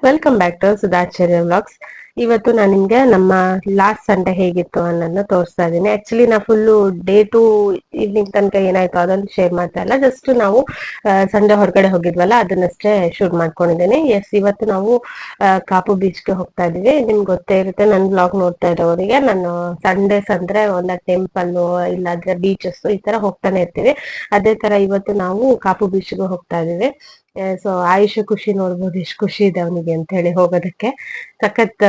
Welcome back to Siddharth Vlogs. ಇವತ್ತು ನಾನು ನಿಮ್ಗೆ ನಮ್ಮ ಲಾಸ್ಟ್ ಸಂಡೇ ಹೇಗಿತ್ತು ಅನ್ನೋದನ್ನ ತೋರಿಸ್ತಾ ಇದ್ದೀನಿ. ಆಕ್ಚುಲಿ ನಾ ಫುಲ್ಲು ಡೇ ಟು ಈವ್ನಿಂಗ್ ತನಕ ಏನಾಯ್ತು ಅದನ್ನ ಶೇರ್ ಮಾಡ್ತಾ ಇಲ್ಲ. ಜಸ್ಟ್ ನಾವು ಸಂಡೆ ಹೊರಗಡೆ ಹೋಗಿದ್ವಲ್ಲ, ಅದನ್ನಷ್ಟೇ ಶೂಟ್ ಮಾಡ್ಕೊಂಡಿದ್ದೇನೆ. ಎಸ್ ಇವತ್ತು ನಾವು ಕಾಪು ಬೀಚ್ಗೆ ಹೋಗ್ತಾ ಇದೀವಿ ನಿಮ್ಗೆ ಗೊತ್ತೇ ಇರುತ್ತೆ ನನ್ನ ಬ್ಲಾಗ್ ನೋಡ್ತಾ ಇರೋರಿಗೆ, ನಾನು ಸಂಡೇಸ್ ಅಂದ್ರೆ ಒಂದ ಟೆಂಪಲ್ ಇಲ್ಲಾದ್ರೆ ಬೀಚಸ್ ಈ ತರ ಹೋಗ್ತಾನೆ ಇರ್ತೀವಿ. ಅದೇ ತರ ಇವತ್ತು ನಾವು ಕಾಪು ಬೀಚ್ಗೆ ಹೋಗ್ತಾ ಇದೀವಿ ಸೊ ಆಯುಷ್ ಖುಷಿ ನೋಡ್ಬೋದು, ಎಷ್ಟು ಖುಷಿ ಇದೆ ಅವನಿಗೆ ಅಂತ ಹೇಳಿ ಹೋಗೋದಕ್ಕೆ. ಸಖತ್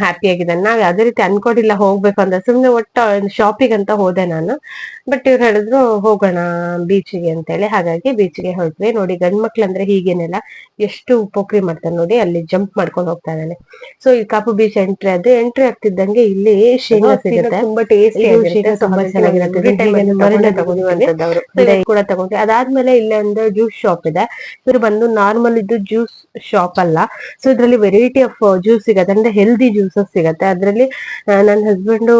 ಹ್ಯಾಪಿ ಆಗಿದ್ದಾನೆ. ನಾವ್ ಯಾವ್ದೇ ರೀತಿ ಅನ್ಕೊಂಡಿಲ್ಲ ಹೋಗ್ಬೇಕು ಅಂತ. ಸುಮ್ನೆ ಒಟ್ಟು ಶಾಪಿಂಗ್ ಅಂತ ಹೋದೆ ನಾನು. ಬಟ್ ಇವ್ರು ಹೇಳಿದ್ರು ಹೋಗೋಣ ಬೀಚ್ಗೆ ಅಂತ ಹೇಳಿ ಹಾಗಾಗಿ ಬೀಚ್ಗೆ ಹೊರಟ್ವಿ. ನೋಡಿ ಗಂಡ್ ಮಕ್ಳಂದ್ರೆ ಹೀಗೇನೆಲ್ಲ. ಎಷ್ಟು ಪೋಖ್ರಿ ಮಾಡ್ತಾರೆ ನೋಡಿ ಅಲ್ಲಿ ಜಂಪ್ ಮಾಡ್ಕೊಂಡು ಹೋಗ್ತಾ ಇದ್ದಾನೆ. ಸೊ ಈ ಕಾಪು ಬೀಚ್ ಎಂಟ್ರಿ ಅದು ಎಂಟ್ರಿ ಆಗ್ತಿದ್ದಂಗೆ ಇಲ್ಲಿ ಶೇಂಗಾ ಸಿಗುತ್ತೆ. ತುಂಬಾ ಟೇಸ್ಟಿ ತುಂಬಾ ಚೆನ್ನಾಗಿರುತ್ತೆ. ಕೂಡ ತಗೊಂಡ್ವಿ. ಅದಾದ್ಮೇಲೆ ಇಲ್ಲಿ ಒಂದು ಜ್ಯೂಸ್ ಶಾಪ್ ಇದೆ. ಇವ್ರು ಬಂದು ನಾರ್ಮಲ್ ಇದು ಜ್ಯೂಸ್ ಶಾಪ್ ಅಲ್ಲ. ಸೊ ಇದ್ರಲ್ಲಿ ವೆರೈಟಿ ಆಫ್ ಜ್ಯೂಸ್ ಸಿಗತ್ತೆ. ಅಂದ್ರೆ ಹೆಲ್ದಿ ಜ್ಯೂಸಸ್ ಸಿಗತ್ತೆ. ಅದ್ರಲ್ಲಿ ನನ್ನ ಹಸ್ಬೆಂಡು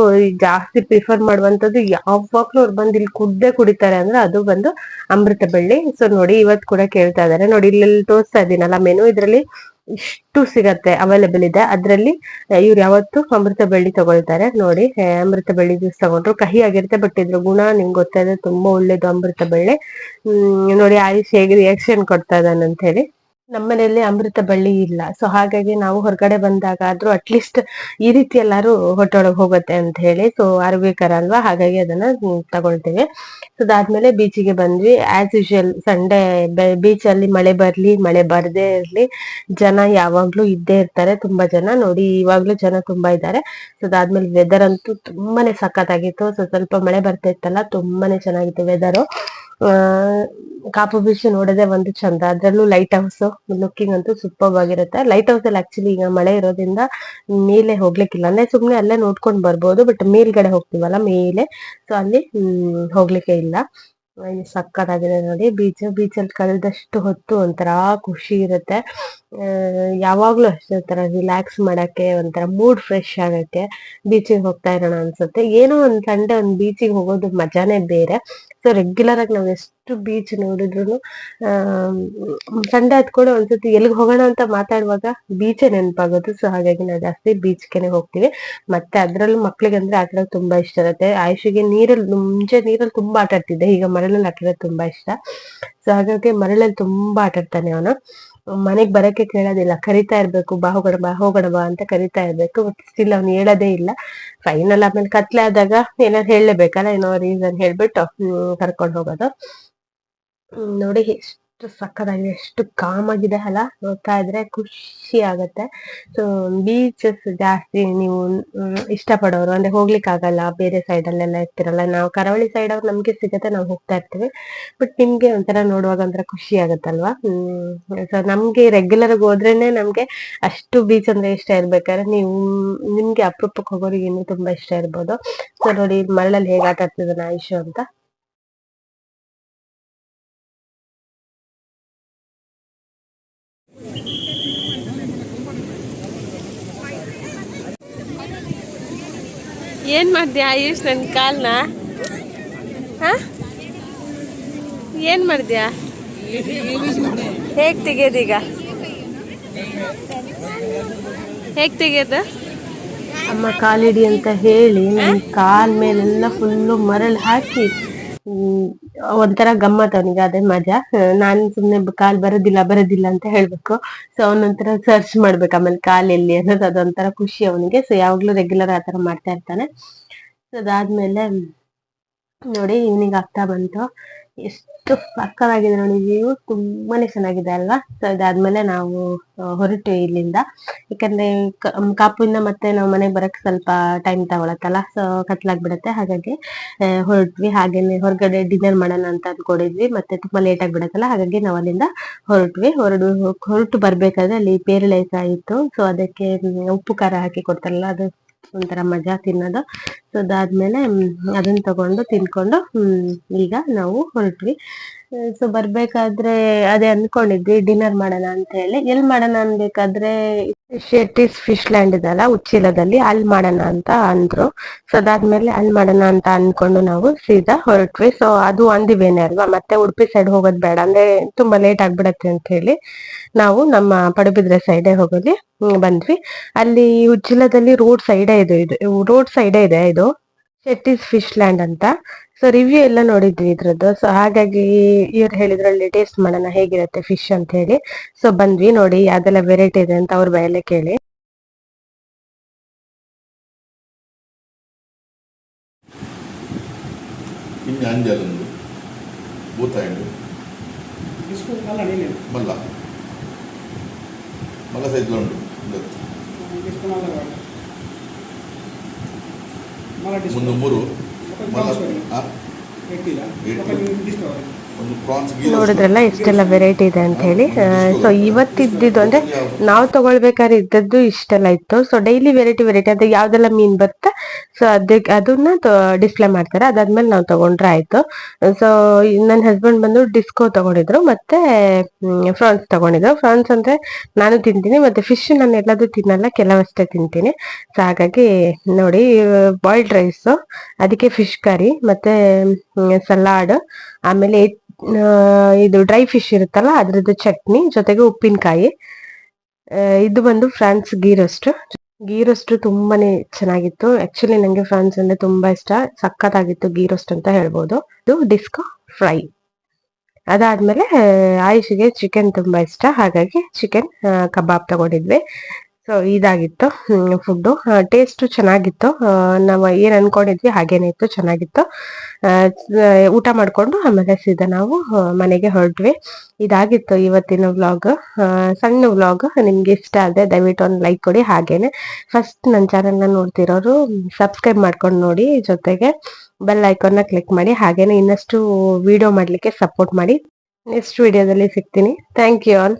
ಜಾಸ್ತಿ ಪ್ರಿಫರ್ ಮಾಡುವಂತದ್ದು ಯಾವಾಗ್ಲೂ ಅವ್ರು ಬಂದು ಇಲ್ಲಿ ಕುಡ್ದೇ ಕುಡಿತಾರೆ ಅಂದ್ರೆ ಅದು ಬಂದು ಅಮೃತ ಬಳ್ಳಿ ಸೊ ನೋಡಿ ಇವತ್ತು ಕೂಡ ಕೇಳ್ತಾ ಇದಾರೆ. ನೋಡಿ ಇಲ್ಲಿ ತೋರಿಸ್ತಾ ಇದೀನಲ್ಲ ಮೆನು ಇದ್ರಲ್ಲಿ ಇಷ್ಟು ಸಿಗತ್ತೆ ಅವೈಲೇಬಲ್ ಇದೆ. ಅದ್ರಲ್ಲಿ ಇವ್ರು ಯಾವತ್ತು ಅಮೃತ ಬಳ್ಳಿ ತಗೊಳ್ತಾರೆ. ನೋಡಿ ಅಮೃತ ಬಳ್ಳಿ ಜ್ಯೂಸ್ ತಗೊಂಡ್ರು. ಕಹಿ ಆಗಿರುತ್ತೆ ಬಟ್ ಇದ್ರ ಗುಣ ನಿಮ್ಗೆ ಗೊತ್ತಾದ್ರೆ ತುಂಬಾ ಒಳ್ಳೇದು ಅಮೃತ ಬಳ್ಳಿ ನೋಡಿ ಆಯುಷ್ ಹೇಗೆ ರಿಯಾಕ್ಷನ್ ಕೊಡ್ತಾ ಇದ್ದಾನೆ ಅಂತ ಹೇಳಿ. ನಮ್ಮನೆಯಲ್ಲಿ ಅಮೃತ ಬಳ್ಳಿ ಇಲ್ಲ. ಸೊ ಹಾಗಾಗಿ ನಾವು ಹೊರಗಡೆ ಬಂದಾಗ ಆದ್ರೂ ಅಟ್ಲೀಸ್ಟ್ ಈ ರೀತಿ ಎಲ್ಲಾರು ಹೊಟ್ಟೊಳಗೆ ಹೋಗುತ್ತೆ ಅಂತ ಹೇಳಿ ಸೊ ಆರೋಗ್ಯಕರ ಅಲ್ವಾ? ಹಾಗಾಗಿ ಅದನ್ನ ತಗೊಳ್ತೇವೆ. ಸೊ ಅದಾದ್ಮೇಲೆ ಬೀಚಿಗೆ ಬಂದ್ವಿ. ಆಸ್ ಯೂಶುವಲ್ ಸಂಡೇ ಬೀಚ್ ಅಲ್ಲಿ ಮಳೆ ಬರ್ಲಿ, ಮಳೆ ಬರ್ದೇ ಇರ್ಲಿ. ಜನ ಯಾವಾಗ್ಲೂ ಇದ್ದೇ ಇರ್ತಾರೆ, ತುಂಬಾ ಜನ. ನೋಡಿ ಇವಾಗ್ಲೂ ಜನ ತುಂಬಾ ಇದ್ದಾರೆ. ಸೊ ಅದಾದ್ಮೇಲೆ ವೆದರ್ ಅಂತೂ ತುಂಬಾನೇ ಸಖತ್ತಾಗಿತ್ತು. ಸೊ ಸ್ವಲ್ಪ ಮಳೆ ಬರ್ತಾ ಇತ್ತಲ್ಲ, ತುಂಬಾನೇ ಚೆನ್ನಾಗಿತ್ತು ವೆದರು ಕಾಪು ಬೀಚ್ ನೋಡೋದೇ ಒಂದು ಚಂದ. ಅದ್ರಲ್ಲೂ ಲೈಟ್ ಹೌಸ್ ಲುಕ್ಕಿಂಗ್ ಅಂತೂ ಸೂಪರ್ ಆಗಿರುತ್ತೆ. ಲೈಟ್ ಹೌಸ್ ಅಲ್ಲಿ ಆಕ್ಚುಲಿ ಈಗ ಮಳೆ ಇರೋದ್ರಿಂದ ಮೇಲೆ ಹೋಗ್ಲಿಕ್ಕಿಲ್ಲ. ಅಂದ್ರೆ ಸುಮ್ನೆ ಅಲ್ಲೇ ನೋಡ್ಕೊಂಡು ಬರ್ಬೋದು ಬಟ್ ಮೇಲ್ಗಡೆ ಹೋಗ್ತೀವಲ್ಲ, ಮೇಲೆ. ಸೊ ಅಲ್ಲಿ ಹೋಗ್ಲಿಕ್ಕೆ ಇಲ್ಲ. ಸಕ್ಕತ್ತಾಗಿದೆ ನೋಡಿ. ಬೀಚ್ ಬೀಚ್ ಅಲ್ಲಿ ಕಳೆದಷ್ಟು ಹೊತ್ತು ಒಂಥರ ಖುಷಿ ಇರುತ್ತೆ. ಯಾವಾಗ್ಲೂ ಅಷ್ಟೇ ತರ ರಿಲ್ಯಾಕ್ಸ್ ಮಾಡಕ್ಕೆ, ಒಂಥರ ಮೂಡ್ ಫ್ರೆಶ್ ಆಗಕ್ಕೆ ಬೀಚಿಗೆ ಹೋಗ್ತಾ ಇರೋಣ ಅನ್ಸುತ್ತೆ. ಏನೋ ಒಂದ್ ಸಂಡೆ ಒಂದ್ ಬೀಚಿಗೆ ಹೋಗೋದು ಮಜಾನೇ ಬೇರೆ. ಸೊ ರೆಗ್ಯುಲರ್ ಆಗಿ ನಾವು ಎಷ್ಟು ಬೀಚ್ ನೋಡಿದ್ರು ಸಂಡೆ ಆದ್ ಕೂಡ ಒಂದ್ಸತಿ ಎಲ್ಲಿಗೆ ಹೋಗೋಣ ಅಂತ ಮಾತಾಡುವಾಗ ಬೀಚೇ ನೆನಪಾಗೋದು. ಸೊ ಹಾಗಾಗಿ ನಾವು ಜಾಸ್ತಿ ಬೀಚ್ಗೆನೆ ಹೋಗ್ತೀವಿ. ಮತ್ತೆ ಅದ್ರಲ್ಲೂ ಮಕ್ಳಿಗೆ ಅಂದ್ರೆ ಆಟ ತುಂಬಾ ಇಷ್ಟ ಇರುತ್ತೆ. ಆಯುಷಿಗೆ ನೀರಲ್ಲಿ ಮುಂಚೆ ನೀರಲ್ಲಿ ತುಂಬಾ ಆಟ ಆಡ್ತಿದ್ದೆ ಈಗ ಮರಳಲ್ಲಿ ಆಟ ತುಂಬಾ ಇಷ್ಟ. ಸೊ ಹಾಗಾಗಿ ಮರಳಲ್ಲಿ ತುಂಬಾ ಆಟ ಆಡ್ತಾನೆ ಅವನು. ಮನೆಗ್ ಬರಕ್ಕೆ ಕೇಳೋದಿಲ್ಲ. ಕರಿತಾ ಇರ್ಬೇಕು, ಬಾ ಹೋಗೋಣ ಬಾ ಹೋಗೋಣ ಅಂತ ಕರಿತಾ ಇರ್ಬೇಕು. ಸ್ಟಿಲ್ ಅವ್ನು ಹೇಳೋದೇ ಇಲ್ಲ. ಫೈನಲ್ ಆಮೇಲೆ ಕತ್ಲೆ ಆದಾಗ ಏನಾದ್ರು ಹೇಳಲೇಬೇಕಲ್ಲ, ಏನೋ ರೀಸನ್ ಹೇಳ್ಬಿಟ್ಟು ಕರ್ಕೊಂಡ್ ಹೋಗೋದು. ನೋಡಿ ಎಷ್ಟು ಸಕ್ಕದಾಗಿದೆ, ಎಷ್ಟು ಕಾಮ್ ಆಗಿದೆ ಅಲ್ಲ? ನೋಡ್ತಾ ಇದ್ರೆ ಖುಷಿ ಆಗತ್ತೆ. ಸೊ ಬೀಚಸ್ ಜಾಸ್ತಿ ನೀವು ಇಷ್ಟ ಇಷ್ಟಪಡೋರು, ಅಂದ್ರೆ ಹೋಗ್ಲಿಕ್ಕೆ ಆಗಲ್ಲ ಬೇರೆ ಸೈಡ್ ಅಲ್ಲೆಲ್ಲ ಇರ್ತಿರಲ್ಲ. ನಾವು ಕರಾವಳಿ ಸೈಡ್ ಅವ್ರು ನಮ್ಗೆ ಸಿಗತ್ತೆ, ನಾವು ಹೋಗ್ತಾ ಇರ್ತೀವಿ. ಬಟ್ ನಿಮ್ಗೆ ಒಂಥರ ನೋಡುವಾಗ ಒಂಥರ ಖುಷಿ ಆಗತ್ತಲ್ವಾ? ಸೊ ನಮ್ಗೆ ರೆಗ್ಯುಲರ್ ಹೋದ್ರೇನೆ ನಮ್ಗೆ ಅಷ್ಟು ಬೀಚ್ ಅಂದ್ರೆ ಇಷ್ಟ ಇರ್ಬೇಕಾದ್ರೆ ನೀವು, ನಿಮ್ಗೆ ಅಪರೂಪಕ್ಕೆ ಹೋಗೋರಿಗೆ ಇನ್ನೂ ತುಂಬಾ ಇಷ್ಟ ಇರ್ಬೋದು. ಸೊ ನೋಡಿ ಮರಳಲ್ಲಿ ಹೇಗೆ ಆಟ ಆಡ್ತಿದ್ದಾನೆ ಆಯುಷು ಅಂತ. ಏನ್ ಮಾಡ್ದ್ಯಾ ಆಯುಷ್ ನನ್ ಕಾಲ್ನ? ಹ? ಏನ್ ಮಾಡ್ದ್ಯಾ ಹೇಗ್ ತೆಗಿಯೋದೀಗ ಹೇಗ್ ತೆಗಿಯೋದು ಅಮ್ಮ ಕಾಲಿಡಿ ಅಂತ ಹೇಳಿ ನನ್ ಕಾಲ್ ಮೇಲೆಲ್ಲ ಫುಲ್ಲು ಮರಳು ಹಾಕಿ ಒಂಥರ ಗಮ್ಮತ್ ಅವನಿಗೆ, ಅದೇ ಮಜಾ. ನಾನ್ ಸುಮ್ನೆ ಕಾಲ್ ಬರೋದಿಲ್ಲ ಬರೋದಿಲ್ಲ ಅಂತ ಹೇಳ್ಬೇಕು. ಸೊ ಅವನೊಂಥರ ಸರ್ಚ್ ಮಾಡ್ಬೇಕು, ಆಮೇಲೆ ಕಾಲ್ ಎಲ್ಲಿ ಅನ್ನೋದು, ಅದೊಂಥರ ಖುಷಿ ಅವನಿಗೆ. ಸೊ ಯಾವಾಗ್ಲೂ ರೆಗ್ಯುಲರ್ ಆತರ ಮಾಡ್ತಾ ಇರ್ತಾನೆ. ಸೊ ಅದಾದ್ಮೇಲೆ, ನೋಡಿ ಈವ್ನಿಂಗ್ ಆಗ್ತಾ ಬಂತು. ಎಷ್ಟು ಪಕ್ಕವಾಗಿದೆ ನೋಡಿ ವ್ಯೂ ತುಂಬಾನೇ ಚೆನ್ನಾಗಿದೆ ಅಲ್ವಾ? ಸೊ ಇದಾದ್ಮೇಲೆ ನಾವು ಹೊರಟು ಇಲ್ಲಿಂದ. ಯಾಕಂದ್ರೆ ಕಾಪುವಿಂದ ಮತ್ತೆ ನಾವು ಮನೆಗೆ ಬರಕ್ ಸ್ವಲ್ಪ ಟೈಮ್ ತಗೊಳತ್ತಲ್ಲ? ಸೊ ಕತ್ಲಾಗ್ಬಿಡತ್ತೆ. ಹಾಗಾಗಿ ಹೊರಟ್ವಿ. ಹಾಗೇನೆ ಹೊರಗಡೆ ಡಿನ್ನರ್ ಮಾಡೋಣ ಅಂತ ಅನ್ಕೊಂಡಿದ್ವಿ. ಮತ್ತೆ ತುಂಬಾ ಲೇಟ್ ಆಗ್ಬಿಡತ್ತಲ್ಲ? ಹಾಗಾಗಿ ನಾವು ಅಲ್ಲಿಂದ ಹೊರಟ್ವಿ. ಹೊರಡು, ಹೊರಟು ಬರ್ಬೇಕಾದ್ರೆ ಅಲ್ಲಿ ಪೇರಳೆಕಾಯಿ ಇತ್ತು. ಸೊ ಅದಕ್ಕೆ ಉಪ್ಪು ಖಾರ ಹಾಕಿ ಕೊಡ್ತಾರಲ್ಲ, ಅದು ಒಂಥರ ಮಜಾ ತಿನ್ನೋದು. ಸೊ ಅದಾದ್ಮೇಲೆ ಅದನ್ನ ತಗೊಂಡು ತಿನ್ಕೊಂಡು, ಹ್ಮ್, ಈಗ ನಾವು ಹೊರಟ್ವಿ. ಸೊ ಬರ್ಬೇಕಾದ್ರೆ ಅದೇ ಅನ್ಕೊಂಡಿದ್ವಿ ಡಿನ್ನರ್ ಮಾಡೋಣ ಅಂತ ಹೇಳಿ. ಎಲ್ ಮಾಡೋಣ ಅನ್ಬೇಕಾದ್ರೆ ಶೆಟ್ಟಿಸ್ ಫಿಶ್ ಲ್ಯಾಂಡ್ ಇದಲ್ಲ, ಉಚ್ಚಿಲದಲ್ಲಿ, ಅಲ್ಲಿ ಮಾಡೋಣ ಅಂತ ಅಂದ್ರು. ಸೊ ಅದಾದ್ಮೇಲೆ ಅಲ್ಲಿ ಮಾಡೋಣ ಅಂತ ಅನ್ಕೊಂಡು ನಾವು ಸೀದಾ ಹೊರಟ್ವಿ. ಸೊ ಅದು ಒಂದಿವೇನೆ ಅಲ್ವಾ, ಮತ್ತೆ ಉಡುಪಿ ಸೈಡ್ ಹೋಗೋದ್ ಬೇಡ. ಅಂದ್ರೆ ತುಂಬಾ ಲೇಟ್ ಆಗ್ಬಿಡತ್ತೆ ಅಂತ ಹೇಳಿ ನಾವು ನಮ್ಮ ಪಡುಬಿದ್ರೆ ಸೈಡೇ ಹೋಗಲಿ ಬಂದ್ವಿ. ಅಲ್ಲಿ ಉಚ್ಚಿಲದಲ್ಲಿ ರೋಡ್ ಸೈಡೇ ಇದೆ, ಇದು ರೋಡ್ ಸೈಡೇ ಇದೆ ಇದು. ಶೆಟ್ಟಿಸ್ ಫಿಶ್ ಲ್ಯಾಂಡ್ ಅಂತ. ಸೊ ರಿವ್ಯೂ ಎಲ್ಲ ನೋಡಿದ್ವಿ ಇದ್ರದ್ದು. ಸೊ ಹಾಗಾಗಿ ಇವ್ರು ಹೇಳಿದ್ರಲ್ಲಿ ಟೇಸ್ಟ್ ಮಾಡೋಣ ಹೇಗಿರುತ್ತೆ ಫಿಶ್ ಅಂತ ಹೇಳಿ. ಸೊ ಬಂದ್ವಿ ನೋಡಿ ಯಾವ್ದೆಲ್ಲ ವೆರೈಟಿ ಇದೆ ಅಂತ ಅವ್ರ ಬಯಲೆ ಕೇಳಿ. ಮಲ್ಲ ಸೈಜ್ ಉಂಟು ಮುನ್ನೂರು ನೋಡಿದ್ರಲ್ಲ ಇಷ್ಟೆಲ್ಲ ವೆರೈಟಿ ಇದೆ ಅಂತ ಹೇಳಿ. ಸೊ ಇವತ್ತಿದ್ದು ಅಂದ್ರೆ ನಾವು ತಗೊಳ್ಬೇಕಾದ್ರೆ ಇದ್ದದ್ದು ಇಷ್ಟೆಲ್ಲ ಇತ್ತು. ಸೊ ಡೈಲಿ ವೆರೈಟಿ ವೆರೈಟಿ ಅದು ಯಾವ್ದೆಲ್ಲ ಮೀನ್ ಬರುತ್ತೆ ಸೊ ಅದಕ್ಕೆ ಅದನ್ನ ಡಿಸ್ಪ್ಲೇ ಮಾಡ್ತಾರೆ. ಅದಾದ್ಮೇಲೆ ನಾವು ತಗೊಂಡ್ರೆ ಆಯ್ತು. ಸೊ ನನ್ನ ಹಸ್ಬೆಂಡ್ ಬಂದು ಡಿಸ್ಕೋ ತಗೊಂಡಿದ್ರು ಮತ್ತೆ ಫ್ರಾನ್ಸ್ ತಗೊಂಡಿದ್ರು. ಫ್ರಾನ್ಸ್ ಅಂದ್ರೆ ನಾನು ತಿಂತೀನಿ ಮತ್ತೆ ಫಿಶ್ ನಾನು ಎಲ್ಲಾದ್ರೂ ತಿನ್ನಲ್ಲ ಕೆಲವಷ್ಟೇ ತಿಂತೀನಿ. ಸೊ ಹಾಗಾಗಿ ನೋಡಿ ಬಾಯ್ಲ್ಡ್ ರೈಸು ಅದಕ್ಕೆ ಫಿಶ್ ಕರಿ ಮತ್ತೆ ಸಲಾಡ್ ಆಮೇಲೆ ಇದು ಡ್ರೈ ಫಿಶ್ ಇರುತ್ತಲ್ಲ, ಅದ್ರದ್ದು ಚಟ್ನಿ, ಜೊತೆಗೆ ಉಪ್ಪಿನಕಾಯಿ. ಇದು ಬಂದು prawns ghee roast ghee roast ತುಂಬಾನೇ ಚೆನ್ನಾಗಿತ್ತು. ಆಕ್ಚುಲಿ ನಂಗೆ ಫ್ರಾನ್ಸ್ ಅಂದ್ರೆ ತುಂಬಾ ಇಷ್ಟ. ಸಖತ್ತಾಗಿತ್ತು ಗೀ ರೋಸ್ಟ್ ಅಂತ ಹೇಳ್ಬೋದು. ಇದು ಡಿಸ್ಕೋ ಫ್ರೈ ಅದಾದ್ಮೇಲೆ ಆಯುಷ್ಗೆ ಚಿಕನ್ ತುಂಬಾ ಇಷ್ಟ. ಹಾಗಾಗಿ ಚಿಕನ್ ಕಬಾಬ್ ತಗೊಂಡಿದ್ವಿ. ಸೊ ಇದಾಗಿತ್ತು. ಫುಡ್ ಟೇಸ್ಟ್ ಚೆನ್ನಾಗಿತ್ತು. ನಾವು ಏನು ಅನ್ಕೊಂಡಿದ್ವಿ ಹಾಗೇನೆ ಇತ್ತು, ಚೆನ್ನಾಗಿತ್ತು. ಊಟ ಮಾಡಿಕೊಂಡು ಆಮೇಲೆ ಸೀದಾ ನಾವು ಮನೆಗೆ ಹೊರಟ್ವಿ. ಇದಾಗಿತ್ತು ಇವತ್ತಿನ ವ್ಲಾಗ್ ಸಣ್ಣ ವ್ಲಾಗ್ ನಿಮ್ಗೆ ಇಷ್ಟ ಆದರೆ ದಯವಿಟ್ಟು ಒಂದು ಲೈಕ್ ಕೊಡಿ. ಹಾಗೇನೆ ಫಸ್ಟ್ ನನ್ನ ಚಾನೆಲ್ನ ನೋಡ್ತಿರೋರು ಸಬ್ಸ್ಕ್ರೈಬ್ ಮಾಡ್ಕೊಂಡು ನೋಡಿ. ಜೊತೆಗೆ ಬೆಲ್ ಐಕಾನ್ನ ಕ್ಲಿಕ್ ಮಾಡಿ. ಹಾಗೇನೆ ಇನ್ನಷ್ಟು ವಿಡಿಯೋ ಮಾಡ್ಲಿಕ್ಕೆ ಸಪೋರ್ಟ್ ಮಾಡಿ. ನೆಕ್ಸ್ಟ್ ವಿಡಿಯೋದಲ್ಲಿ ಸಿಗ್ತೀನಿ. Thank you all